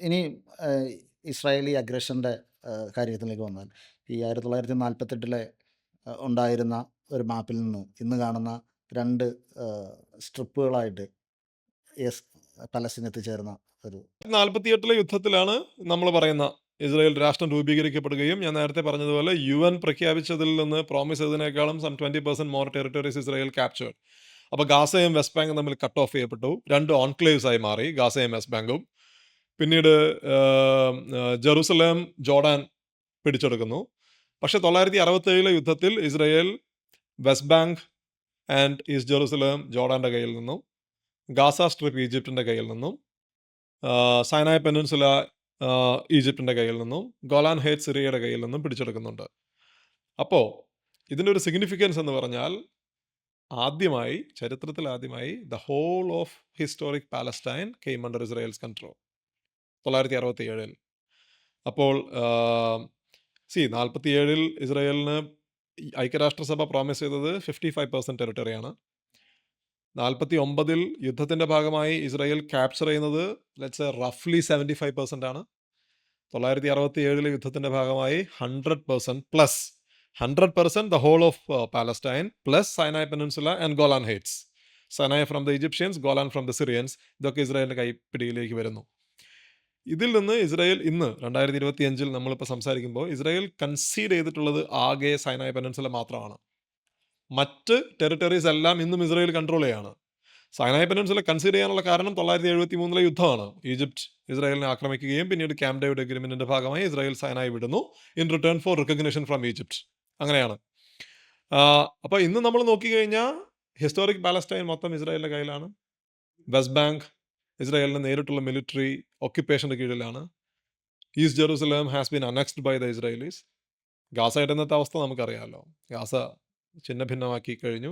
ഇനി ഇസ്രായേലി അഗ്രഷന്റെ കാര്യത്തിലേക്ക് വന്നാൽ ഈ ആയിരത്തി തൊള്ളായിരത്തി നാൽപ്പത്തെട്ടിലെ ഉണ്ടായിരുന്ന ഒരു മാപ്പിൽ നിന്ന് ഇന്ന് കാണുന്ന രണ്ട് സ്ട്രിപ്പുകളായിട്ട് എസ് പലസ്തീൻ എത്തിച്ചേർന്ന ഒരു നാൽപ്പത്തിയെട്ടിലെ യുദ്ധത്തിലാണ് നമ്മൾ പറയുന്ന ഇസ്രായേൽ രാഷ്ട്രം രൂപീകരിക്കപ്പെടുകയും ഞാൻ നേരത്തെ പറഞ്ഞതുപോലെ യു എൻ പ്രഖ്യാപിച്ചതിൽ നിന്ന് promise ചെയ്തതിനേക്കാളും some twenty percent more territories Israel captured അപ്പോൾ ഗാസയും വെസ്റ്റ് ബാങ്കും തമ്മിൽ കട്ട് ഓഫ് ചെയ്യപ്പെട്ടു. രണ്ട് ഓൺക്ലേവ്സ് ആയി മാറി. ഗാസയും വെസ്റ്റ് ബാങ്കും പിന്നീട് ജെറൂസലേം ജോർഡാൻ പിടിച്ചെടുക്കുന്നു. പക്ഷെ തൊള്ളായിരത്തി അറുപത്തേഴിലെ യുദ്ധത്തിൽ Israel West Bank and East Jerusalem ജോർഡാന്റെ കയ്യിൽ നിന്നും ഗാസ സ്ട്രിപ്പ് ഈജിപ്തിന്റെ കയ്യിൽ നിന്നും സൈനായ പെനിൻസുല ആ, ഈജിപ്തിന്റെ കയ്യിൽ നിന്നും ഗോലാൻ ഹേറ്റ് സിറിയയുടെ കയ്യിൽ നിന്നും പിടിച്ചെടുക്കുന്നുണ്ട്. അപ്പോൾ ഇതിന്റെ ഒരു സിഗ്നിഫിക്കൻസ് എന്ന് പറഞ്ഞാൽ ആദ്യമായി ചരിത്രത്തിൽ ആദ്യമായി the whole of historic Palestine came under Israel's control തൊള്ളായിരത്തി അറുപത്തി ഏഴിൽ അപ്പോൾ സി നാൽപ്പത്തി ഏഴിൽ ഇസ്രായേലിന് ഐക്യരാഷ്ട്രസഭ പ്രോമിസ് ചെയ്തത് ഫിഫ്റ്റി ഫൈവ് പെർസെന്റ് ടെറിട്ടറിയാണ് നാൽപ്പത്തി ഒമ്പതിൽ യുദ്ധത്തിന്റെ ഭാഗമായി ഇസ്രായേൽ ക്യാപ്ചർ ചെയ്യുന്നത് ലെറ്റ്സ് എ റഫ്ലി സെവന്റി ഫൈവ് പെർസെന്റ് ആണ്. തൊള്ളായിരത്തി അറുപത്തി ഏഴിലെ യുദ്ധത്തിന്റെ ഭാഗമായി hundred percent plus hundred percent the whole of Palestine plus Sinai peninsula and Golan Heights Sinai from the Egyptians Golan from the Syrians ഇതൊക്കെ ഇസ്രായേലിന്റെ കൈപ്പിടിയിലേക്ക് വരുന്നു. ഇതിൽ നിന്ന് ഇസ്രായേൽ ഇന്ന് രണ്ടായിരത്തി ഇരുപത്തി അഞ്ചിൽ നമ്മളിപ്പോൾ സംസാരിക്കുമ്പോൾ ഇസ്രായേൽ കൺസീഡ് ചെയ്തിട്ടുള്ളത് ആകെ സൈനായ പെനൻസുല മാത്രമാണ്. മറ്റ് ടെറിട്ടറീസ് എല്ലാം ഇന്നും ഇസ്രായേൽ കൺട്രോൾ ചെയ്യാണ്. സൈനായ പെനൻസുല കൺസീഡ് ചെയ്യാനുള്ള കാരണം തൊള്ളായിരത്തി എഴുപത്തി മൂന്നിലെ യുദ്ധമാണ്. ഈജിപ്റ്റ് ഇസ്രായേലിനെ ആക്രമിക്കുകയും പിന്നീട് ക്യാമ്പ് ഡേവിഡ് അഗ്രിമെന്റിന്റെ ഭാഗമായി ഇസ്രായേൽ സൈനായി വിടുന്നു in return for recognition from Egypt അങ്ങനെയാണ്. അപ്പോൾ ഇന്ന് നമ്മൾ നോക്കിക്കഴിഞ്ഞാൽ ഹിസ്റ്റോറിക് പാലസ്റ്റൈൻ മൊത്തം ഇസ്രായേലിന്റെ കയ്യിലാണ്. വെസ്റ്റ് ബാങ്ക് ഇസ്രായേലിന് നേരിട്ടുള്ള മിലിറ്ററി ഓക്യുപ്പേഷന്റെ കീഴിലാണ്. East Jerusalem has been annexed by the Israelis Gaza ഇടുന്നത്തെ അവസ്ഥ നമുക്കറിയാമല്ലോ ഗാസ ചിഹ്ന ഭിന്നമാക്കി കഴിഞ്ഞു.